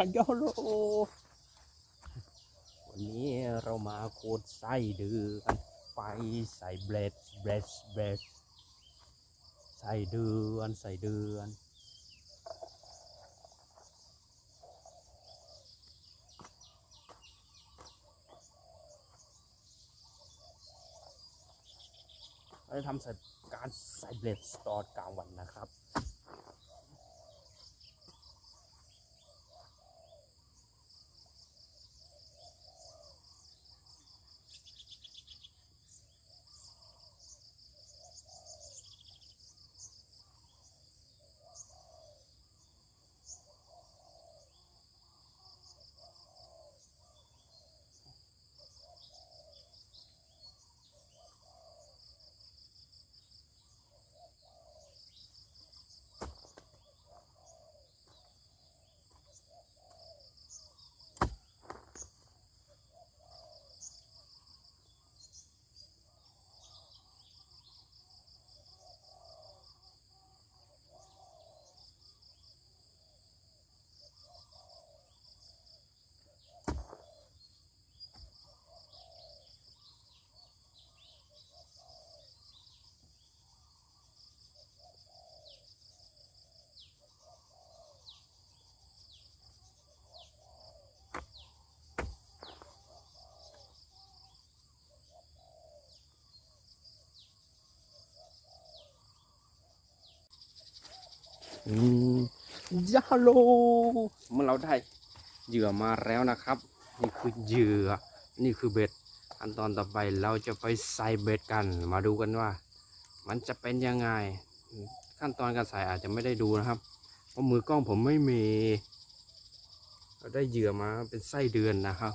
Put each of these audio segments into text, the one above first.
ขยโลวันนี้เรามาโคดไส้เดือนไปใส่เบรดเบรดเบรดใส่เดือนใส่เดือนเราจะทำใส่การใส่เบรดสตอร์กลางวันนะครับ ยาโล เมื่อเราได้เหยื่อมาแล้วนะครับ นี่คือเหยื่อ นี่คือเบ็ดขั้นตอนต่อไปเราจะไปใส่เบ็ดกัน มาดูกันว่า มันจะเป็นยังไง ขั้นตอนการใส่อาจจะไม่ได้ดูนะครับเพราะมือกล้องผมไม่มีเราได้เหยื่อมาเป็นไส้เดือนนะครับ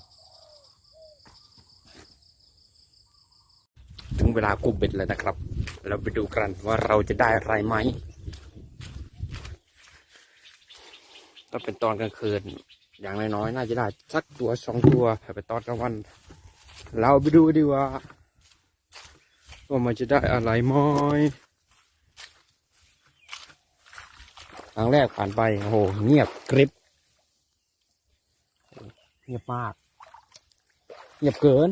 ถึงเวลากุบเบ็ดแล้วนะครับ เราไปดูกันว่าเราจะได้อะไรไหม ถ้าเป็นตอนกลางคืน อย่างน้อยๆน่าจะได้สักตัวสองตัวถ้าเป็นตอนกลางวัน เราไปดูดีกว่าว่ามันจะได้อะไรไหมครั้งแรกผ่านไปโอ้โหเงียบกริบเงียบมากเงียบเกิน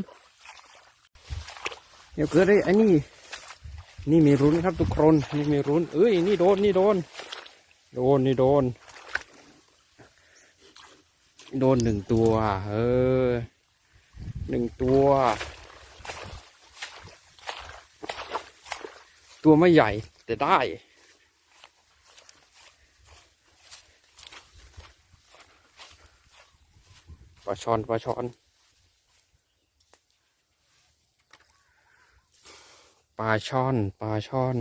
เงียบเกินเลยไอ้นี่นี่มีรุ้นครับทุกคน นี่มีรุ้นเอ้ย นี่โดน นี่โดน โดน นี่โดน โดนหนึ่งตัว เออหนึ่งตัว ตัวไม่ใหญ่แต่ได้ ปลาช่อน ปลาช่อนปลาช่อนปลาช่อน